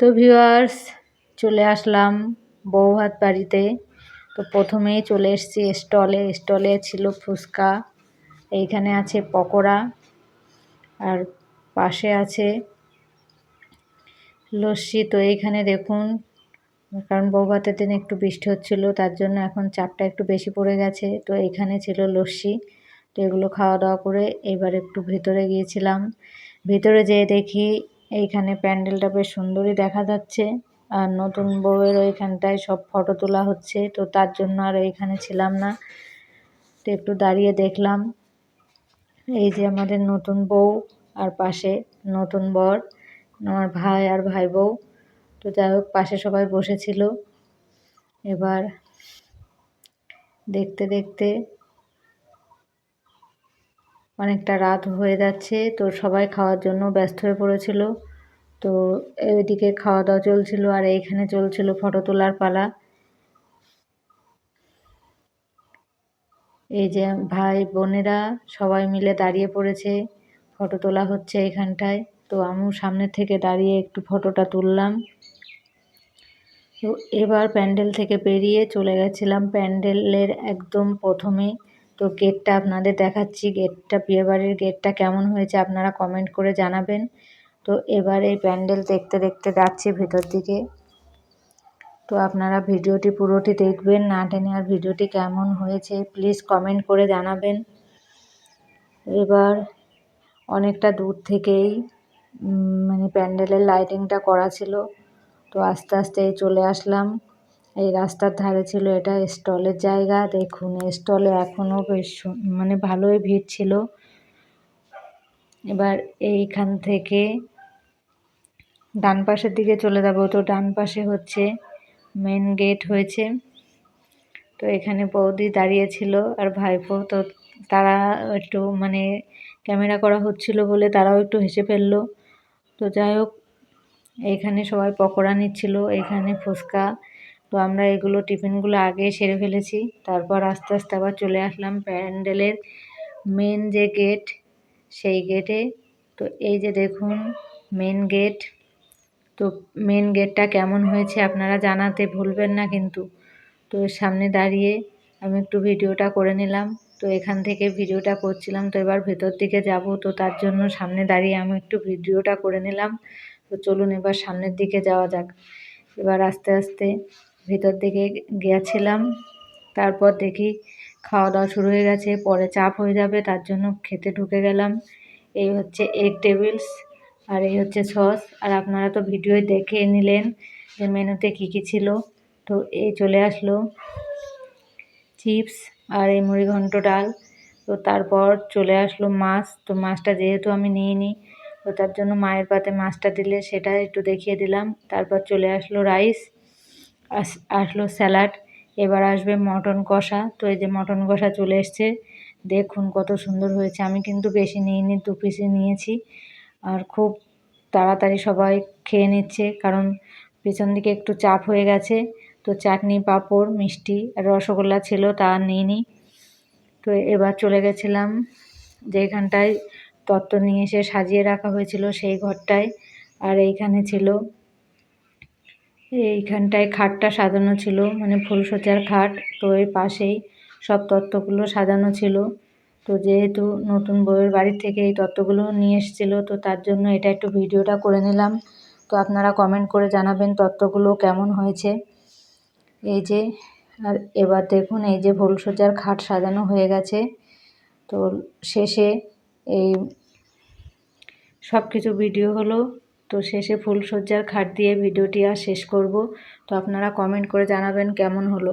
তো ভিউয়ার্স, চলে আসলাম বৌভাত বাড়িতে। তো প্রথমেই চলে এসেছি স্টলে। স্টলে ছিল ফুচকা, এইখানে আছে পকোড়া, আর পাশে আছে লস্যি। তো এইখানে দেখুন, কারণ বৌভাতের দিন একটু বৃষ্টি হচ্ছিল, তার জন্য এখন চাপটা একটু বেশি পড়ে গেছে। তো এখানে ছিল লস্যি। তো এগুলো খাওয়া দাওয়া করে এবার একটু ভেতরে গিয়েছিলাম। ভেতরে যেয়ে দেখি এইখানে প্যান্ডেলটা বেশ সুন্দরই দেখা যাচ্ছে। আর নতুন বউয়ের ওইখানটায় সব ফটো তোলা হচ্ছে, তো তার জন্য আর ওইখানে ছিলাম না। তো একটু দাঁড়িয়ে দেখলাম। এই যে আমাদের নতুন বউ আর পাশে নতুন বর, আমার ভাই আর ভাই বউ। তো যাই হোক, পাশে সবাই বসেছিল। এবার দেখতে দেখতে অনেকটা রাত হয়ে যাচ্ছে, তো সবাই খাওয়ার জন্য ব্যস্ত হয়ে পড়েছিল। তো এদিকে খাওয়া দাওয়া চলছিল আর এইখানে চলছিল ফটো তোলার পালা। এই যে ভাই বোনেরা সবাই মিলে দাঁড়িয়ে পড়েছে, ফটো তোলা হচ্ছে এখানটায়। তো আমিও সামনের থেকে দাঁড়িয়ে একটু ফটোটা তুললাম। তো এবার প্যান্ডেল থেকে বেরিয়ে চলে গেছিলাম। প্যান্ডেলের একদম প্রথমে তো গেটটা আপনাদের দেখাচ্ছি। গেটটা বিয়েবাড়ির গেটটা কেমন হয়েছে আপনারা কমেন্ট করে জানাবেন। তো এবার এই প্যান্ডেল দেখতে দেখতে যাচ্ছি ভেতর দিকে। তো আপনারা ভিডিওটি পুরোটি দেখবেন, না টেনে আর ভিডিওটি কেমন হয়েছে প্লিজ কমেন্ট করে জানাবেন। এবার অনেকটা দূর থেকেই মানে প্যান্ডেলের লাইটিংটা করা ছিল। তো আস্তে আস্তে চলে আসলাম। এই রাস্তার ধারে ছিল এটা স্টলের জায়গা। দেখুন স্টলে এখনও বেশ মানে ভালোই ভিড় ছিল। এবার এইখান থেকে ডান পাশের দিকে চলে যাব। তো ডান পাশে হচ্ছে মেন গেট হয়েছে। তো এখানে বৌদি দাঁড়িয়েছিল আর ভাইপো। তো তারা একটু মানে ক্যামেরা করা হচ্ছিল বলে তারাও একটু হেসে ফেলল। তো যাই হোক এইখানে সবাই পকোড়া নিচ্ছিল, এখানে ফুচকা তো আমরা এগুলো টিফিনগুলো আগে সেরে ফেলেছি। তারপর আস্তে আস্তে আবার চলে আসলাম প্যান্ডেলের মেন যে গেট, সেই গেটে। তো এই যে দেখুন মেন গেট। তো মেন গেটটা কেমন হয়েছে আপনারা জানাতে ভুলবেন না কিন্তু। তো সামনে দাঁড়িয়ে আমি একটু ভিডিওটা করে নিলাম। তো এখান থেকে ভিডিওটা করছিলাম, তো এবার ভেতর দিকে যাব। তো তার জন্য সামনে দাঁড়িয়ে আমি একটু ভিডিওটা করে নিলাম। তো চলুন এবার সামনের দিকে যাওয়া যাক। এবার আস্তে আস্তে ভেতর দিকে গিয়েছিলাম তারপর দেখি খাওয়া দাওয়া শুরু হয়ে গেছে, পরে চাপ হয়ে যাবে, তার জন্য খেতে ঢুকে গেলাম। এই হচ্ছে এগ টেবিলস আর এই হচ্ছে সস আর আপনারা তো ভিডিওয় দেখে নিলেন যে মেনুতে কী কী ছিল। তো এই চলে আসলো চিপস আর এই মুড়িঘণ্ট ডাল। তো তারপর চলে আসলো মাছ। তো মাছটা যেহেতু আমি নিয়ে নিই তো তার জন্য মায়ের পাতে মাছটা দিলে সেটা একটু দেখিয়ে দিলাম। তারপর চলে আসলো রাইস আসলো স্যালাড। এবার আসবে মটন কষা। তো এই যে মটন কষা চলে এসছে। দেখুন কত সুন্দর হয়েছে। আমি কিন্তু বেশি নিইনি, দু পিসে নিয়েছি। আর খুব তাড়াতাড়ি সবাই খেয়ে নিচ্ছে, কারণ পেছন দিকে একটু চাপ হয়ে গেছে। তো চাটনি, পাঁপড়, মিষ্টি, রসগোল্লা ছিল তা নিইনি। তো এবার চলে গেছিলাম যেখানটায় তত্ত্ব নিয়ে এসে সাজিয়ে রাখা হয়েছিল সেই ঘরটায়। আর এইখানে ছিল এইখানটায় খাটটা সাজানো ছিল মানে ফুলসজ্জার খাট। তো এর পাশেই সব তত্ত্বগুলো সাজানো ছিল। তো যেহেতু নতুন বউয়ের বাড়ি থেকে এই তত্ত্বগুলো নিয়ে এসেছিল, তো তার জন্য এটা একটু ভিডিওটা করে নিলাম। তো আপনারা কমেন্ট করে জানাবেন তত্ত্বগুলো কেমন হয়েছে। এই যে, আর এবার দেখুন, এই যে ফুলসজ্জার খাট সাজানো হয়ে গেছে। তো শেষে এই সব কিছু ভিডিও হলো। তো শেষে ফুলসজ্জার খাট দিয়ে ভিডিওটি আর শেষ করব। তো আপনারা কমেন্ট করে জানাবেন কেমন হলো।